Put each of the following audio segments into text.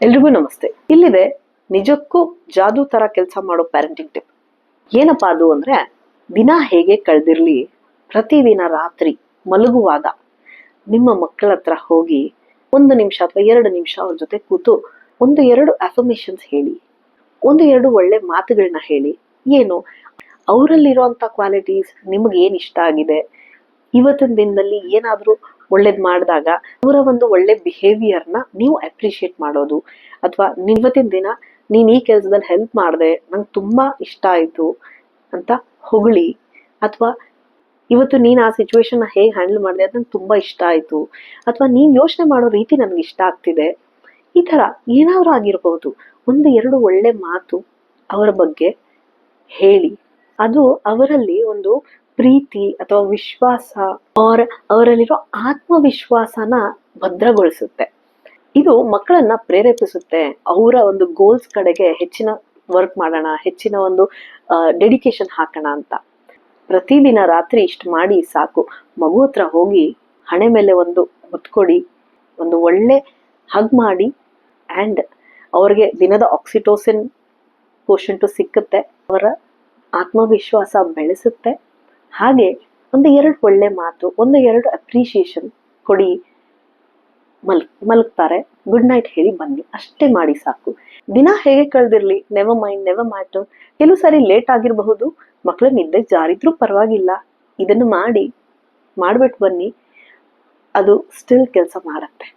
ಎಲ್ರಿಗೂ ನಮಸ್ತೆ. ಇಲ್ಲಿದೆ ನಿಜಕ್ಕೂ ಜಾದೂ ತರ ಕೆಲಸ ಮಾಡೋ ಪ್ಯಾರೆಂಟಿಂಗ್ ಟಿಪ್ ಏನಪ್ಪಾ ಅದು ಅಂದ್ರೆ, ದಿನ ಹೇಗೆ ಕಳೆದಿರ್ಲಿ, ಪ್ರತಿದಿನ ರಾತ್ರಿ ಮಲಗುವಾಗ ನಿಮ್ಮ ಮಕ್ಕಳ ಹತ್ರ ಹೋಗಿ ಒಂದು ನಿಮಿಷ ಅಥವಾ ಎರಡು ನಿಮಿಷ ಅವ್ರ ಜೊತೆ ಕೂತು ಒಂದು ಎರಡು ಅಫರ್ಮೇಷನ್ಸ್ ಹೇಳಿ, ಒಂದು ಎರಡು ಒಳ್ಳೆ ಮಾತುಗಳನ್ನ ಹೇಳಿ, ಏನು? ಅವರಲ್ಲಿರುವಂತ ಕ್ವಾಲಿಟೀಸ್ ನಿಮಗೆ ಏನ್ ಇಷ್ಟ ಆಗಿದೆ? ಇವತ್ತಿನ ದಿನದಲ್ಲಿ ಏನಾದರೂ ಒಳ್ಳೇದ್ ಮಾಡಿದಾಗ ಅವರ ಒಂದು ಒಳ್ಳೆ ಬಿಹೇವಿಯರ್ನ ನೀವು ಅಪ್ರಿಶಿಯೇಟ್ ಮಾಡೋದು. ಅಥವಾ ಇವತ್ತಿನ ದಿನ ನೀನು ಈ ಕೆಲಸದಲ್ಲಿ ಹೆಲ್ಪ್ ಮಾಡಿದೆ, ನಂಗೆ ತುಂಬಾ ಇಷ್ಟ ಆಯ್ತು ಅಂತ ಹೊಗಳಿ. ಅಥವಾ ಇವತ್ತು ನೀನು ಆ ಸಿಚುವೇಶನ್ನ ಹೇಗೆ ಹ್ಯಾಂಡಲ್ ಮಾಡಿದೆ ಅದು ನಂಗೆ ತುಂಬಾ ಇಷ್ಟ ಆಯ್ತು. ಅಥವಾ ನೀನು ಯೋಚನೆ ಮಾಡೋ ರೀತಿ ನನಗೆ ಇಷ್ಟ ಆಗ್ತಿದೆ. ಈ ತರ ಏನಾದರೂ ಆಗಿರಬಹುದು ಒಂದು ಎರಡು ಒಳ್ಳೆ ಮಾತು ಅವರ ಬಗ್ಗೆ ಹೇಳಿ. ಅದು ಅವರಲ್ಲಿ ಒಂದು ಪ್ರೀತಿ ಅಥವಾ ವಿಶ್ವಾಸ ಅವರ ಅವರಲ್ಲಿರೋ ಆತ್ಮವಿಶ್ವಾಸನ ಭದ್ರಗೊಳಿಸುತ್ತೆ. ಇದು ಮಕ್ಕಳನ್ನ ಪ್ರೇರೇಪಿಸುತ್ತೆ. ಅವರ ಒಂದು ಗೋಲ್ಸ್ ಕಡೆಗೆ ಹೆಚ್ಚಿನ ವರ್ಕ್ ಮಾಡೋಣ, ಹೆಚ್ಚಿನ ಒಂದು ಡೆಡಿಕೇಶನ್ ಹಾಕೋಣ ಅಂತ. ಪ್ರತಿದಿನ ರಾತ್ರಿ ಇಷ್ಟು ಮಾಡಿ ಸಾಕು. ಮಗು ಹತ್ರ ಹೋಗಿ ಹಣೆ ಮೇಲೆ ಒಂದು ಹೊತ್ತುಕೊಡಿ ಒಂದು ಒಳ್ಳೆ ಹಗ್ ಮಾಡಿ ಆ್ಯಂಡ್ ಅವ್ರಿಗೆ ದಿನದ ಆಕ್ಸಿಟೋಸಿನ್ ಪೋಷಂಟು ಸಿಕ್ಕುತ್ತೆ. ಅವರ ಆತ್ಮವಿಶ್ವಾಸ ಬೆಳೆಸುತ್ತೆ. ಹಾಗೆ ಒಂದು ಎರಡು ಒಳ್ಳೆ ಮಾತು, ಒಂದು ಎರಡು ಅಪ್ರಿಶಿಯೇಷನ್ ಕೊಡಿ. ಮಲ್, ಮಲಗ್ತಾರೆ. ಗುಡ್ ನೈಟ್ ಹೇಳಿ ಬನ್ನಿ. ಅಷ್ಟೇ ಮಾಡಿ ಸಾಕು. ದಿನ ಹೇಗೆ ಕಳೆದಿರ್ಲಿ? ನೆವ ಮೈಂಡ್ ನೆವ ಮ್ಯಾಟರ್ ಕೆಲವು ಸಾರಿ ಲೇಟ್ ಆಗಿರಬಹುದು. ಮಕ್ಕಳು ನಿದ್ದೆ ಜಾರಿದ್ರೂ ಪರವಾಗಿಲ್ಲ. ಇದನ್ನು ಮಾಡಿ ಮಾಡಿಬಿಟ್ಟು ಬನ್ನಿ. ಅದು ಸ್ಟಿಲ್ ಕೆಲಸ ಮಾಡುತ್ತೆ.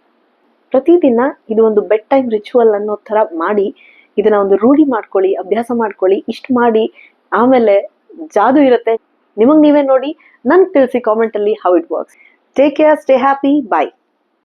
ಪ್ರತಿದಿನ ಇದು ಒಂದು ಬೆಡ್ ಟೈಮ್ ರಿಚುವಲ್ ಅನ್ನೋ ಥರ ಮಾಡಿ, ಇದನ್ನ ಒಂದು ರೂಢಿ ಮಾಡ್ಕೊಳ್ಳಿ, ಅಭ್ಯಾಸ ಮಾಡ್ಕೊಳ್ಳಿ, ಇಷ್ಟು ಮಾಡಿ ಆಮೇಲೆ ಜಾದು ಇರುತ್ತೆ. ನಿಮಗೆ ನೀವೇ ನೋಡಿ ನನ್ಗೆ ತಿಳಿಸಿ ಕಾಮೆಂಟಲ್ಲಿ how it works take care stay happy bye